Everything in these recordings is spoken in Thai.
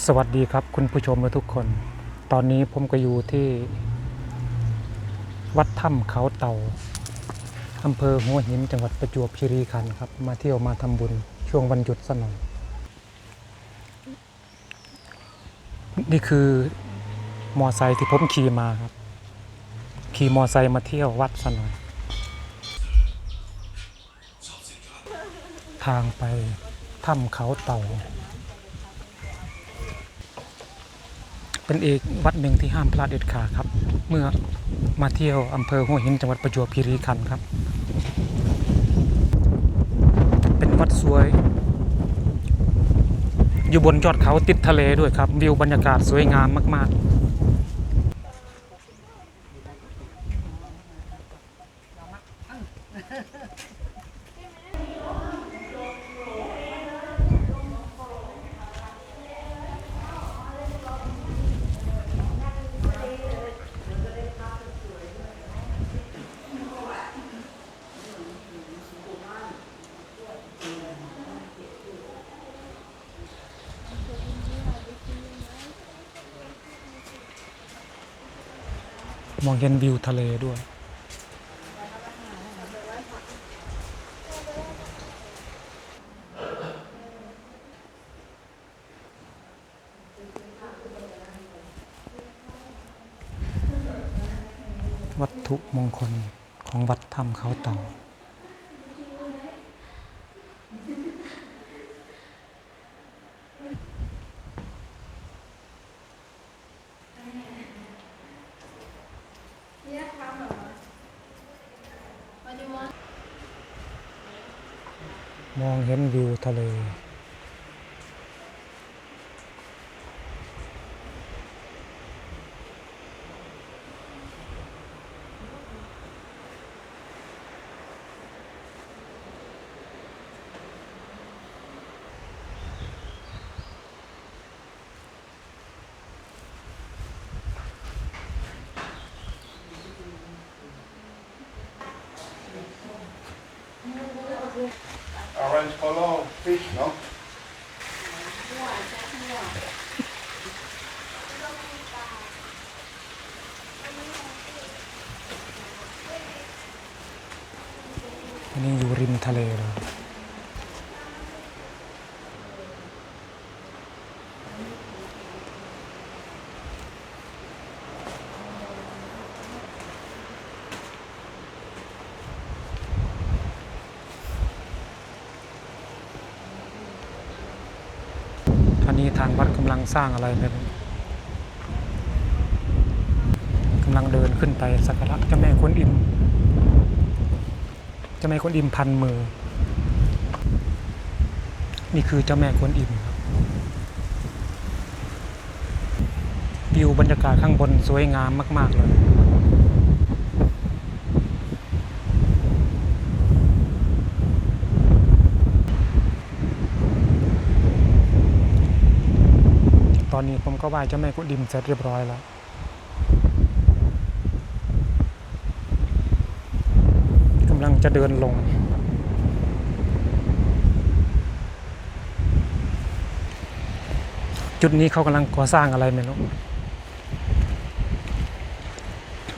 สวัสดีครับคุณผู้ชมทุกคน ตอนนี้ผมก็อยู่ที่ วัดถ้ำเขาเต่าอำเภอหัวหินจังหวัดประจวบคีรีขันธ์ครับ มาเที่ยวมาทำบุญช่วงวันหยุดสนอยนี่คือมอไซค์ที่ผมขี่มาครับ ขี่มอไซค์มาเที่ยววัดสนอยทางไปถ้ำเขาเต่า เป็นอีกวัดหนึ่งที่ห้ามพลาดเด็ดขาดครับ เมื่อมาเที่ยวอำเภอหัวหินจังหวัดประจวบคีรีขันธ์ครับ เป็นวัดสวย อยู่บนยอดเขาติดทะเลด้วยครับ วิวบรรยากาศสวยงามมาก ๆ มองเห็นวิวทะเลด้วย วัตถุมงคลของวัดถ้ำเขาเต่า มองเห็นวิวทะเล Orange color fish, no? อันนี้ อันนี้ทางวัดกำลังสร้างอะไรไม่งกำลังเดินขึ้นไปสักการะเจ้าแม่กวนอิมเจ้าแม่กวนอิมพันมือ นี่คือเจ้าแม่กวนอิมครับวิวบรรยากาศข้างบนสวยงามมาก ๆ เลย ตอนนี้ ผมก็ไหว้เจ้าแม่กวนอิมเสร็จเรียบร้อยแล้ว กำลังจะเดินลง จุดนี้เขากำลังก่อสร้างอะไรไม่รู้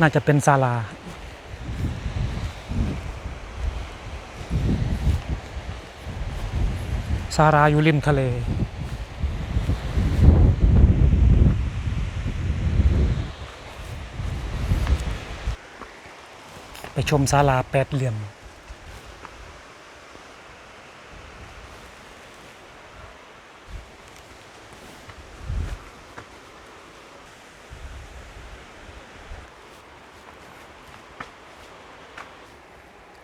น่าจะเป็นศาลาศาลาอยู่ริมทะเล ชมศาลาแปดเหลี่ยม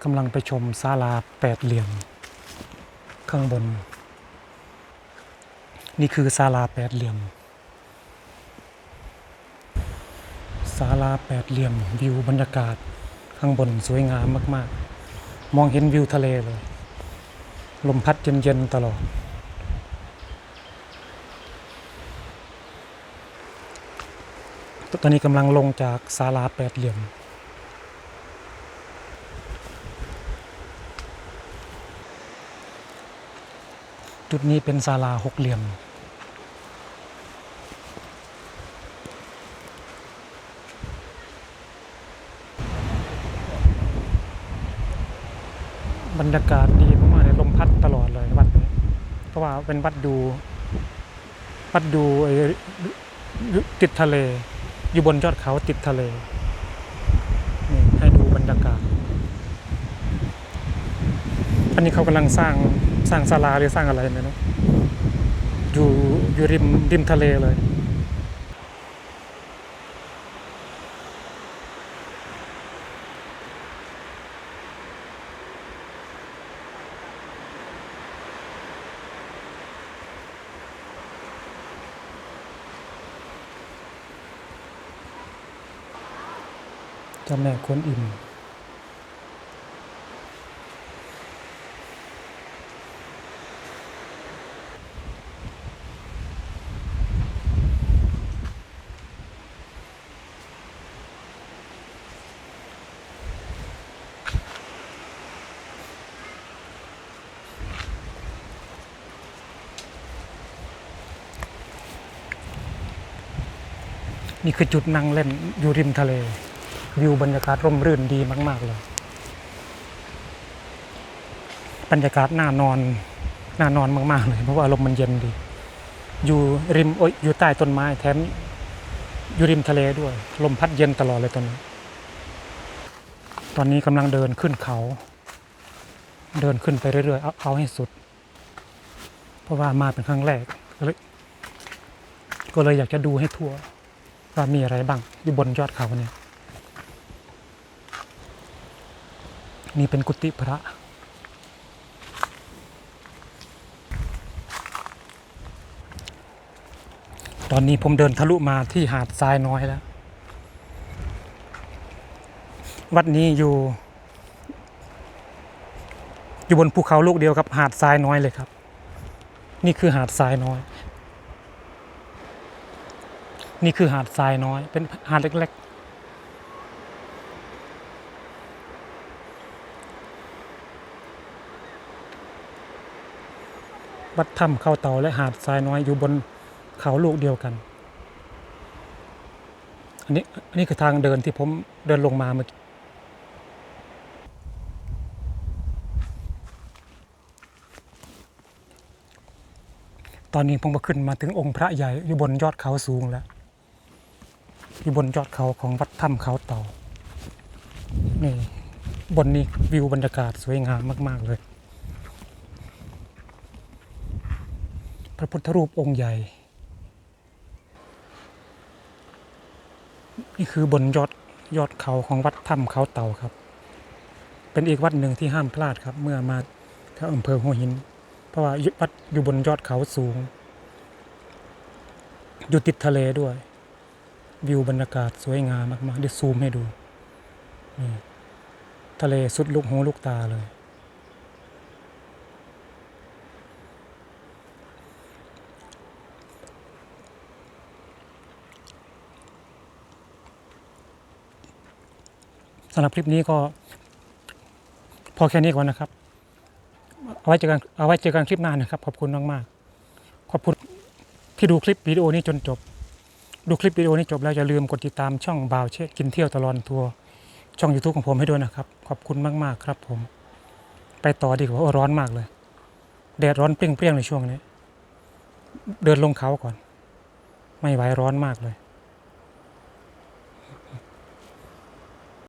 กำลังไปชมศาลาแปดเหลี่ยม ข้างบน นี่คือศาลาแปดเหลี่ยมศาลาแปดเหลี่ยมวิวบรรยากาศ ข้างบนสวยงามมาก ๆ มองเห็นวิวทะเลเลย ลมพัดเย็น ๆ ตลอด ตอนนี้กำลังลงจากศาลาแปดเหลี่ยมจุดนี้เป็นศาลาหกเหลี่ยม บรรยากาศดีมากๆเลยลมพัดตลอดเลยวัดนี้เพราะว่าเป็นวัดดู วัดดูไอ้ติดทะเล อยู่บนยอดเขาติดทะเลนี่ให้ดูบรรยากาศ อันนี้เขากำลังสร้างสร้างศาลาหรือสร้างอะไรไม่รู้อยู่อยู่ริมริมทะเลเลย จ้าแม่กวนอิมนี่คือจุดนั่งเล่นอยู่ริมทะเล วิวบรรยากาศร่มรื่นดีมาก ๆ เลย บรรยากาศน่านอนน่านอนมาก ๆ เลยเพราะว่าลมมันเย็นดี อยู่ริมโอ้ยอยู่ใต้ต้นไม้แถมอยู่ริมทะเลด้วย ลมพัดเย็นตลอดเลยตอนนี้ ตอนนี้กำลังเดินขึ้นเขา เดินขึ้นไปเรื่อยๆเอาเอาให้สุด เพราะว่ามาเป็นครั้งแรกก็เลยก็เลยอยากจะดูให้ทั่วว่ามีอะไรบ้างอยู่บนยอดเขาเนี่ย นี่เป็นกุฏิพระ ตอนนี้ผมเดินทะลุมาที่หาดทรายน้อยแล้ว วัดนี้อยู่ อยู่บนภูเขาลูกเดียวกับหาดทรายน้อยเลยครับ นี่คือหาดทรายน้อย นี่คือหาดทรายน้อย เป็นหาดเล็กๆ วัดถ้ำเขาเต่าและหาดทรายน้อยอยู่บนเขาลูกเดียวกัน อันนี้อันนี้คือทางเดินที่ผมเดินลงมาเมื่อกี้ตอนนี้ผมก็ขึ้นมาถึงองค์พระใหญ่อยู่บนยอดเขาสูงแล้ว อยู่บนยอดเขาของวัดถ้ำเขาเต่านี่บนนี้วิวบรรยากาศสวยงามมาก ๆ เลย พระพุทธรูปองค์ใหญ่ นี่คือบนยอดยอดเขาของวัดถ้ำเขาเต่าครับ เป็นอีกวัดหนึ่งที่ห้ามพลาดครับ เมื่อมาแถวอำเภอหัวหิน เพราะว่าวัดอยู่บนยอดเขาสูง อยู่ติดทะเลด้วย วิวบรรยากาศสวยงามมากๆเดี๋ยวซูมให้ดูนี่ทะเลสุดลูกหูลูกตาเลย สำหรับคลิปนี้ก็ พอแค่นี้ก่อนนะครับ เอาไว้เจอกันเอาไว้เจอกันคลิปหน้านะครับ ขอบคุณมากๆขอบคุณที่ดูคลิปวิดีโอนี้จนจบ ดูคลิปวิดีโอนี้จบแล้วอย่าลืมกดติดตามช่องบ่าวเชษกินเที่ยวตลอดทัวร์ช่อง YouTube ของผมให้ด้วยนะครับ ขอบคุณมากๆครับ ผม ไปต่อดีกว่าร้อนมากเลยแดดร้อนเปรี้ยงๆในช่วงนี้ เดินลงเขาก่อน ไม่ไหวร้อนมากเลย